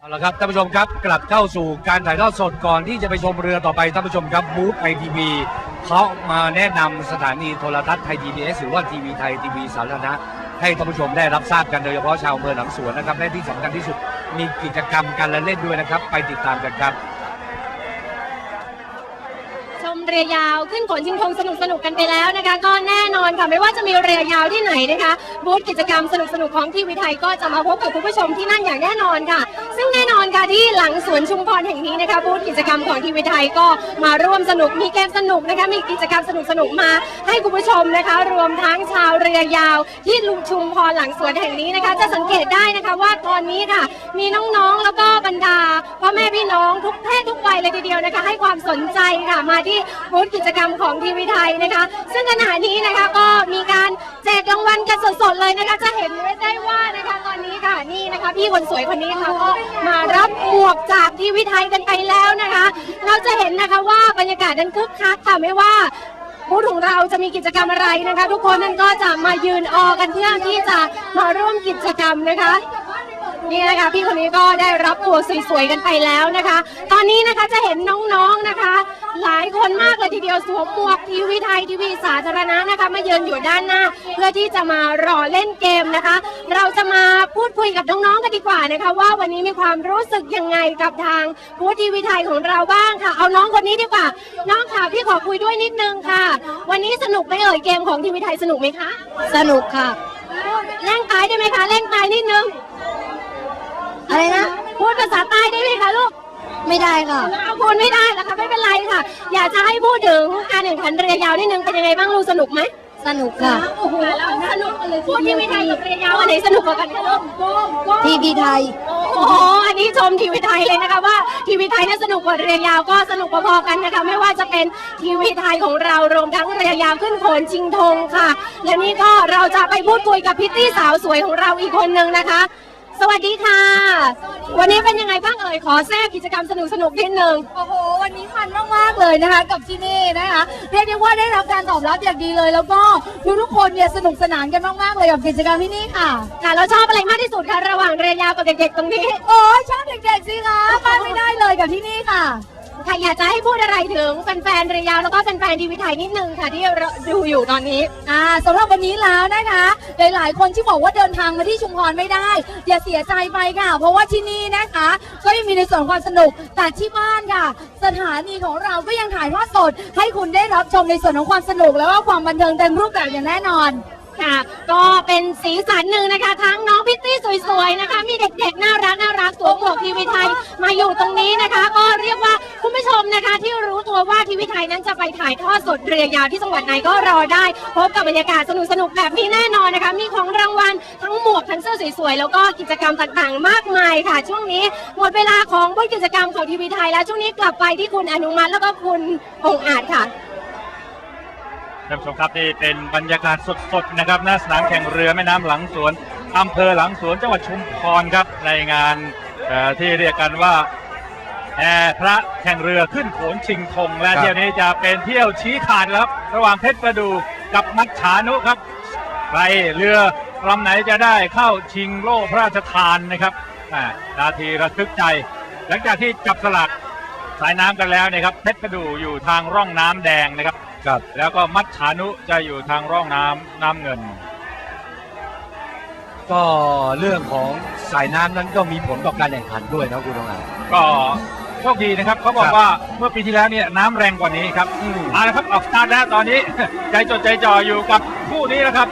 เอาละครับท่านผู้ชมครับกลับเข้าสู่การถ่ายทอดสดก่อนที่จะไปชมเรือต่อไปท่านผู้ชมครับบูธไอทีวีเขามาแนะนำสถานีโทรทัศน์ไทยทีวีเอสหรือว่าทีวีไทยทีวีสาธารณะให้ท่านผู้ชมได้รับทราบกันโดยเฉพาะชาวอำเภอหลังสวนนะครับและที่สำคัญที่สุด มีกิจกรรมการละเล่นด้วยนะครับ ไปติดตามกันครับ ชมเรือยาวขึ้นขนชิงธงสนุกสนุกกันไปแล้วนะคะ ก็แน่นอนค่ะไม่ว่าจะมีเรือยาวที่ไหนนะคะบูธกิจกรรมสนุกสนุกของทีวีไทยก็จะมาพบกับคุณผู้ชมที่นั่นอย่างแน่นอนค่ะ ซึ่งแน่นอนค่ะที่หลังสวนชุมพรแห่งนี้นะคะบูธกิจกรรมของทีวีไทยก็มาร่วมสนุกมีเกมสนุกนะคะมีกิจกรรมสนุกสนุกๆมา ให้คุณผู้ชมนะคะ รวมทั้งชาวเรือยาว ที่ลุงชุมพรหลังสวนแห่งนี้นะคะ จะสังเกตได้นะคะว่าตอนนี้ค่ะ มีน้องๆแล้วก็บรรดาพ่อแม่พี่น้องทุกเพศทุกวัยเลยทีเดียวนะคะ ให้ความสนใจค่ะมาที่บูธกิจกรรมของทีวีไทยนะคะ ซึ่งขณะนี้นะคะก็มีการแจกรางวัลกันสดๆเลยนะคะจะเห็นได้ว่านะคะตอนนี้ค่ะนี่นะคะ พี่คนสวยคนนี้ค่ะก็มารับหมวกจากที่วิไทยกันไปแล้วนะคะ เราจะเห็นนะคะว่าบรรยากาศนั้นคึกคักค่ะไม่ว่าบูธของเราจะมีกิจกรรมอะไรนะคะ ทุกคนนั้นก็จะมายืนออกันเพื่อที่จะมาร่วมกิจกรรมนะคะนี่นะคะพี่คนนี้ก็ได้รับตัวสวยๆกันไปแล้วนะคะ ตอนนี้นะคะจะเห็นน้องๆนะคะ หลายคนมากเลยทีเดียวสวมหมวกทีวีไทยทีวีสาธารณะนะคะมายืนอยู่ด้านหน้า เพื่อที่จะมารอเล่นเกมนะคะ เราจะมาพูดคุยกับน้องๆกันดีกว่านะคะ ว่าวันนี้มีความรู้สึกยังไงกับทางบูธทีวีไทยของเราบ้างค่ะ เอาน้องคนนี้ดีกว่า น้องค่ะพี่ขอคุยด้วยนิดนึงค่ะ วันนี้สนุกไหมเอ่ยเกมของทีวีไทยสนุกไหมคะสนุกค่ะเร่งตายได้ไหมคะเร่งตายนิดนึงอะไรนะพูดภาษาใต้ได้ไหมคะลูก ไม่ได้ค่ะเอาพูดไม่ได้แล้วค่ะไม่เป็นไรค่ะ อยากจะให้พูดถึงการแข่งขันเรือยาวนิดนึงเป็นยังไงบ้างลูกสนุกไหมสนุกค่ะโอ้โหสนุกเลยพูดที่ไม่ไทยกับเรือยาวอันไหนสนุกกว่ากันคะลูกทีวีไทยโอ้โหอันนี้ชมทีวีไทยเลยนะคะว่าทีวีไทยเนี่ยสนุกกว่าเรือยาวก็สนุกพอๆกันนะคะไม่ว่าจะเป็นทีวีไทยของเรารวมทั้งเรือยาวขึ้นโขนชิงธงค่ะ และนี่ก็เราจะไปพูดคุยกับพิตตี้สาวสวยของเราอีกคนนึงนะคะ สวัสดีค่ะ วันนี้เป็นยังไงบ้างเอ่ย ขอแทรกกิจกรรมสนุกสนุกๆนิดนึง โอ้โห วันนี้มันมากๆเลยนะคะ กับที่นี่นะคะ เรียกได้ว่าได้รับการตอบรับอย่างดีเลย แล้วก็ทุกๆคนเนี่ยสนุกสนานกันมากๆเลยกับกิจกรรมที่นี่ค่ะ ค่ะ เราชอบอะไรมากที่สุดคะระหว่างเรือยาวกับเด็กๆตรงนี้ โอ้ยชอบเด็กๆสิคะพลาดไม่ได้เลยกับที่นี่ค่ะ ค่ะอยากจะให้พูดอะไรถึงแฟนๆรือยาวแล้วก็แฟนๆทีวีไทยนิดนึงค่ะที่ดูอยู่ตอนนี้ อ่าสำหรับวันนี้แล้วนะคะ หลายๆ คนที่บอกว่าเดินทางมาที่ชุมพรไม่ได้ อย่าเสียใจไปค่ะ เพราะว่าที่นี่นะคะ ก็ยังมีในส่วนความสนุกแต่ที่บ้านค่ะ สถานีของเราก็ยังถ่ายทอดสด ให้คุณได้รับชมในส่วนของความสนุก และว่าความบันเทิงเต็มรูปแบบอย่างแน่นอนค่ะก็เป็นสีสันหนึ่งนะคะ ทั้งน้องพิตตี้สวยๆนะคะ มีเด็กๆ น่ารักน่ารักสวมหมวกทีวีไทยมาอยู่ตรงนี้นะคะ ก็เรียกว่า มนะคะที่รู้ตัวว่าทีวีไทยนั้นจะไปถ่ายทอดสดเรือยาวที่จังหวัดไหนก็รอได้ พบกับบรรยากาศสนุกๆแบบนี้แน่นอนนะคะ มีของรางวัลทั้งหมวกทั้งเสื้อสวยๆ แล้วก็กิจกรรมต่างๆ มากมายค่ะ ช่วงนี้หมดเวลาของบทกิจกรรมของทีวีไทยแล้วช่วงนี้กลับไปที่คุณอนุมัติแล้วก็คุณองอาจค่ะท่านผู้ชมครับนี่เป็นบรรยากาศสดๆนะครับหน้าสนามแข่งเรือแม่น้ำหลังสวนอำเภอหลังสวนจังหวัดชุมพรครับในงานที่เรียกกันว่า แห่พระแข่งเรือขึ้นโขนชิงธงและครับเที่ยวนี้จะเป็นเที่ยวชี้ขาดแล้วครับ ระหว่างเพชรประดูกับมัจฉานุครับใครเรือลำไหนจะได้เข้าชิงโล่พระราชทานนะครับอ่านาทีระทึกใจ หลังจากที่จับสลักสายน้ำกันแล้วเนะครับเพชรประดูอยู่ทางร่องน้ำแดงนะครับครับแล้วก็มัจฉานุจะอยู่ทางร่องน้ำน้ำเงิน ก็เรื่องของสายน้ำนั้นก็มีผลต่อการแข่งขันด้วยนะคุณตงอาก็ โชคดีนะครับเขาบอคกรับ ว่าเมื่อปีที่แล้วเนี่ยน้ำแรงกว่านี้ครับอืมเอาละครับออกสตาร์ทแล้วตอนนี้ ใจจดใจจ่ออยู่กับคู่นี้นะครับ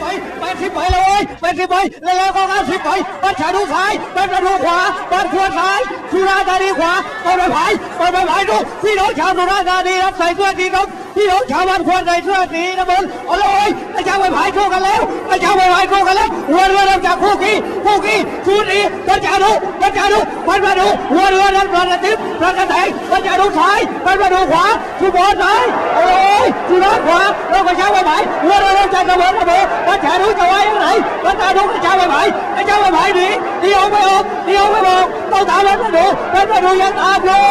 ไปไปสิบไปเลยไปสิบไปแล้วแล้วก็ห้าสิบไปบัญชาดูซ้ายบัญชาดูขวาบัญชวนซ้ายสุราธานีขวาเปิดไปผายเปิดไปผายดูพี่น้องชาวสุราษฎร์ธานีรับใส่เสื้อสีครับพี่น้องชาวบ้านควรใส่เสื้อสีนะบนเอาเลย คู่กันแล้วประชาไวไวคู่กันแล้ววนเรือนั้นจากคู่กี้คู่กี้ชูนี้ประชาดุประชาดุวันประดุวนเรือนั้นประทิพประกระแสงประชาดุซ้ายพันประดุขวาชูบอลซ้ายโอ้ยชูน้องขวาเราวประชาไวไววนเรือนั้นจากระเบิดระเบิดประชาดุจะไว้ยังไงประชาดุประชาไวไวประชาไวไวหนีหนีออกไปออก เดียวกไม่ออกต้องถามเพชรประดูเพชรประดูยังตามอยู่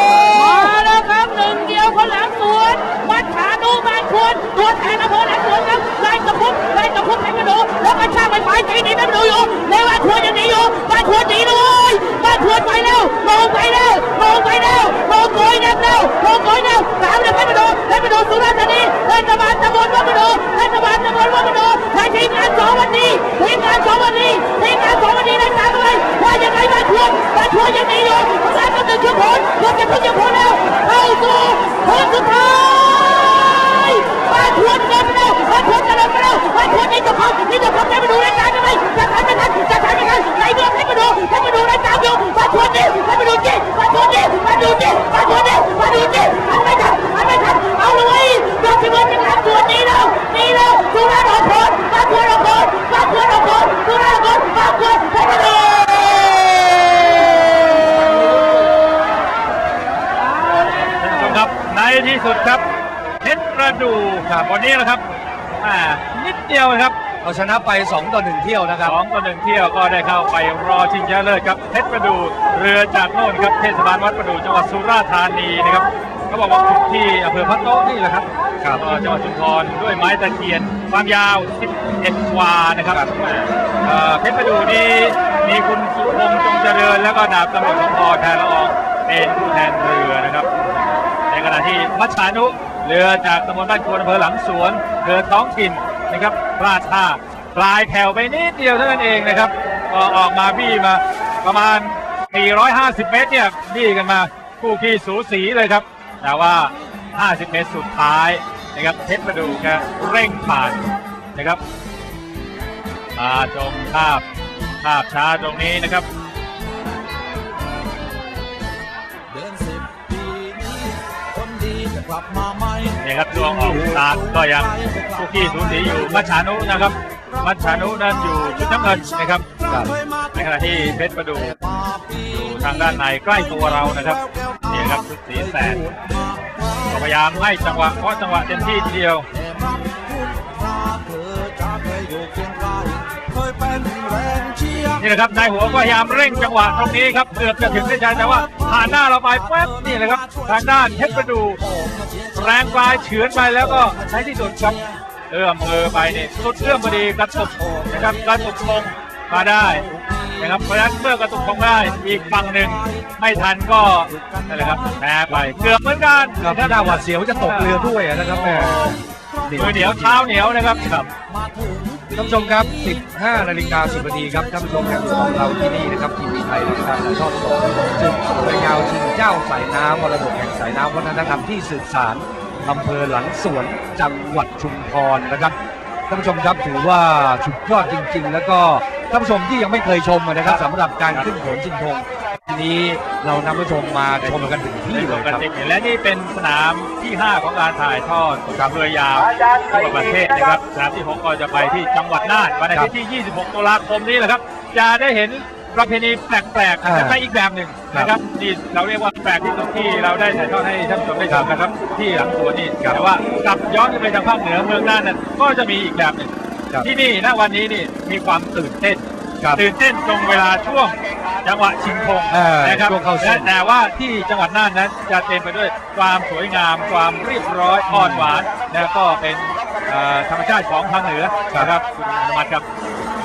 มาแล้วครับหนึ่งเดียวคนหลังสวนวัดขาดูบานควรตัวแทนอำเภอหลังสวนครับไล่กระพุ้งไล่กระพุ้งแทงกระดูแล้วกระชากไปฝ่ายตีหนีแม่ดูอยู่แล้วบ้านควรยังหนีอยู่บ้านควรหนีเลยบ้านควรไปแล้วลงไปแล้วลงไป ดูแม่ดูสุราษฎร์ธานีเทศบาลตำบลวัดประดูเทศบาลตำบลวัดประดูและทีมงานสองวันนี้ทีมงานสองวันนี้ทีมงานสองวันนี้ได้ตามไปว่ายังไงบ้านควรบ้านควรยังหนีอยู่สามก็ถึงชุดผลเกือบจะถึงชุดผลแล้วเข้าสู่คนสุดท้าย ครับวันนี้นะครับอ่านิดเดียวครับเอาชนะไป 2 ต่อ 1 เที่ยวนะครับ สองต่อหนึ่งเที่ยวก็ได้เข้าไปรอชิงชนะเลิศครับเพชรประดูเรือจากโน่นครับเทศบาลวัดประดูจังหวัดสุราษฎร์ธานีนะครับเขาบอกว่าขุดที่อำเภอพัทโต๊ะนี่แหละครับครับ ก็จังหวัดชุมพรด้วยไม้ตะเคียนความยาว 11 วานะครับเอ่อเพชรประดูนี้มีคุณสุพงษ์จงเจริญ แล้วก็ดาบตำรวจสมพรแทนละอองเป็นผู้แทนเรือนะครับ ในขณะที่มัชชานุ เรือจากตำบลบ้านควนอำเภอหลังสวนเรือท้องถิ่นนะครับพลาดท่าปลายแถวไปนิดเดียวเท่านั้นเองนะครับก็ออกมาบี้มาประมาณ 450 เมตรเนี่ยบี้กันมาคู่ขี้สูสีเลยครับ แต่ว่า 50 เมตรสุดท้ายนะครับเพชรประดูกเร่งผ่านนะครับมาชมภาพภาพช้าตรงนี้นะครับเดือนสิบปีนี้คนดีจะกลับมา นี่ยครับดวงออกตาก็ยังคู่ขี้สูสีอยู่มัชชานุนะครับ มัชชานุนั้นอยู่ชุดน้ำเงินนะครับ ในขณะที่เพชรประดูอยู่ทางด้านในใกล้ตัวเรานะครับนี่ครับชุดสีแสดก็พยายามให้จังหวะเพราะจังหวะเต็มที่ทีเดียวเคยเป็นแรง นี่นะครับนายหัวก็พยายามเร่งจังหวะตรงนี้ครับเกือบจะถึงเส้นชัยแต่ว่าผ่านหน้าเราไปแป๊บนี่เลยครับทางด้านเพชรประดูแรงปลายเฉือนไปแล้วก็ใช้ที่สุดครับเอื้อมมือไปนี่สุดเอื้อมพอดีกระตุกนะครับกระตุกธงมาได้นะครับเพราะฉะนั้นเมื่อกระตุกธงได้อีกฝั่งหนึ่งไม่ทันก็นั่นแหละครับแพ้ไปเกือบเหมือนกันครับหน้าหวาดเสียวจะตกเรือด้วยนะครับแม่มือเหนียวเท้าเหนียวนะครับครับ ท่านผู้ชมครับ 15 นาฬิกา 10 นาทีครับ ท่านผู้ชมครับของเราที่นี่นะครับทีวีไทยนะครับถ่ายทอดสดจึงสวยงามชิงเจ้าสายน้ำมรดกแห่งสายน้ำวัฒนธรรมที่สืบสารอำเภอหลังสวนจังหวัดชุมพรนะครับ ท่านผู้ชมครับถือว่าสุดยอดจริง ๆ แล้วก็ท่านผู้ชมที่ยังไม่เคยชมนะครับสำหรับการขึ้นโขนชิงธงที นี้เรานำผู้ชมมาชมกันถึงที่ที่เลลยงคกันรับติดและนี่เป็นสนามที่ 5 ของการถ่ายทอดกับเรือยาวทั่วประเทศนะครับสนามที่ 6 ก็จะไปที่จังหวัดน่านวันอาทิตย์ที่ 26 ตุลาคมนี้แหละครับ จะได้เห็นประเพณีแปลกอ่าๆไปอีกแบบหนึ่งนะครับนี่เราเรียกว่าแปลกที่สุดที่เราได้ถ่ายทอดให้ท่านผู้ชมได้ชมนะครับ ที่หลังสวนนี่แต่ว่ากลับย้อนไปทางภาคเหนือเมืองน่านนั้นก็จะมีอีกแบบหนึ่งครับที่นี่ณวันนี้นี่มีความตื่นเต้นครับตื่นเต้นตรงเวลาช่วง จังหวะชิงธงเออนะครับช่วงเข้าเส้น และแต่ว่าที่จังหวัดน่านนั้นจะเต็มไปด้วยความสวยงาม ความเรียบร้อยอ่อนหวาน และก็เป็นเอ่อธรรมชาติของทางเหนือนะครับคุณอนุมัติครับ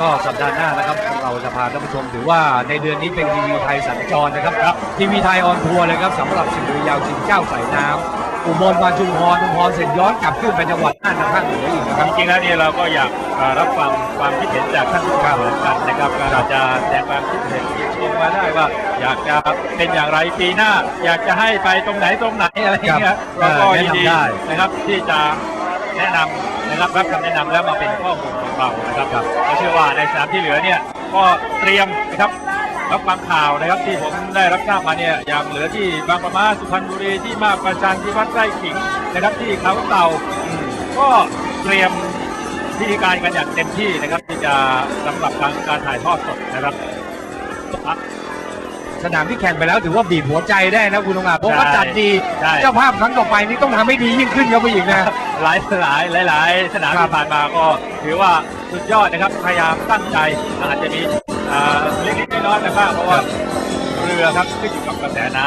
ก็สัปดาห์หน้านะครับ เราจะพาท่านผู้ชมถือว่าในเดือนนี้เป็นทีวีไทยสัญจรนะครับครับทีวีไทยออนทัวร์เลยครับสำหรับสิ่งเรือยาวชิงเจ้าสายน้ำ อุบลมาชุมพรชุมพรเสร็จย้อนกลับขึ้นไปจังหวัดน่านทางภาคเหนืออีกนะครับ จริงๆแล้วเนี่ยเราก็อยากเอ่อรับฟังความคิดเห็นจากท่านผู้ชมเหมือนกันนะครับก็เราจะแสดงความคิดเห็นชมมาได้ว่า อยากจะเป็นอย่างไรปีหน้า อยากจะให้ไปตรงไหนตรงไหนอะไรอย่างเงี้ยครับเราก็เออแนะยินนำดีได้ นะครับที่จะแนะนำนะครับรับคำแนะนำแล้วมาเป็นข้อมูลของเรานะครับเราเชื่อว่าในสนามที่เหลือเนี่ยก็เตรียมนะครับ รับฟังข่าวนะครับที่ผมได้รับทราบมาเนี่ยอย่างเหลือที่บางประมาสุพรรณบุรีที่มาบประจันที่วัดไร่ขิงนะครับที่เขาเต่าอืมก็เตรียมพิธีการกันอย่างเต็มที่นะครับที่จะสำหรับการการถ่ายทอดสดนะครับสนามที่แข่งไปแล้วถือว่าบีบหัวใจได้นะคุณลุงอาเพราะว่าใช่จัดดีใช่เจ้าภาพครั้งต่อไปนี่ต้องทำให้ดียิ่งขึ้นครับผู้หญิงนะหลายหลายหลายหลายสนามครับที่ผ่านมาก็ถือว่าสุดยอดนะครับพยายามตั้งใจอาจจะมีอ่า เล็กๆน้อยๆนะครับเพราะว่าเรือครับขึ้นอยู่กับกระแสน้